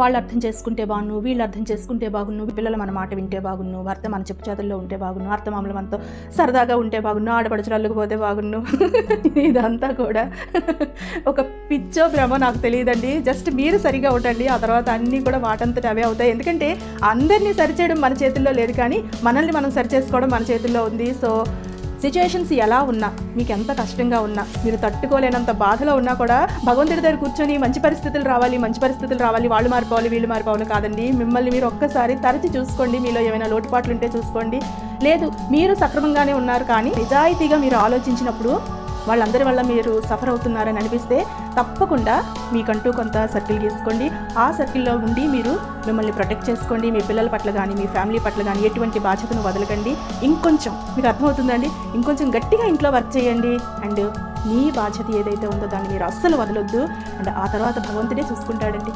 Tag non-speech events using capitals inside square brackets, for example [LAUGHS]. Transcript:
వాళ్ళు అర్థం చేసుకుంటే బాగున్ను వీళ్ళు అర్థం చేసుకుంటే బాగున్ను పిల్లలు మన మాట వింటే బాగున్ను భర్త మన చెప్పు చేతుల్లో ఉంటే బాగున్ను అర్థ మామూలు మనతో సరదాగా ఉంటే బాగున్ను ఆడపడుచులు అల్లుకుపోతే బాగున్ను [LAUGHS] ఇదంతా కూడా ఒక పిచ్చో భ్రమ నాకు తెలియదండి. జస్ట్ మీరు సరిగా ఉండండి ఆ తర్వాత అన్నీ కూడా వాటంతట అవే అవుతాయి. ఎందుకంటే అందరినీ సరిచేయడం మన చేతుల్లో లేదు కానీ మనల్ని మనం సరి చేసుకోవడం మన చేతుల్లో ఉంది. సో సిచ్యుయేషన్స్ ఎలా ఉన్నా మీకు ఎంత కష్టంగా ఉన్నా మీరు తట్టుకోలేనంత బాధలో ఉన్నా కూడా భగవంతుడి దగ్గర కూర్చొని మంచి పరిస్థితులు రావాలి మంచి పరిస్థితులు రావాలి వాళ్ళు మారిపోవాలి వీళ్ళు మారిపోవాలి కాదండి. మిమ్మల్ని మీరు ఒక్కసారి తరచి చూసుకోండి. మీలో ఏమైనా లోటుపాట్లు ఉంటే చూసుకోండి. లేదు మీరు సక్రమంగానే ఉన్నారు కానీ నిజాయితీగా మీరు ఆలోచించినప్పుడు వాళ్ళందరి వల్ల మీరు సఫర్ అవుతున్నారని అనిపిస్తే తప్పకుండా మీకంటూ కొంత సర్కిల్ గీసుకోండి. ఆ సర్కిల్లో ఉండి మీరు మిమ్మల్ని ప్రొటెక్ట్ చేసుకోండి. మీ పిల్లల పట్ల కానీ మీ ఫ్యామిలీ పట్ల కానీ ఎటువంటి బాధ్యతను వదలకండి. ఇంకొంచెం మీకు అర్థమవుతుందండి? ఇంకొంచెం గట్టిగా ఇంట్లో వర్క్ చేయండి. అండ్ మీ బాధ్యత ఏదైతే ఉందో దాన్ని మీరు అస్సలు వదలొద్దు. అండ్ ఆ తర్వాత భగవంతుడే చూసుకుంటాడండి.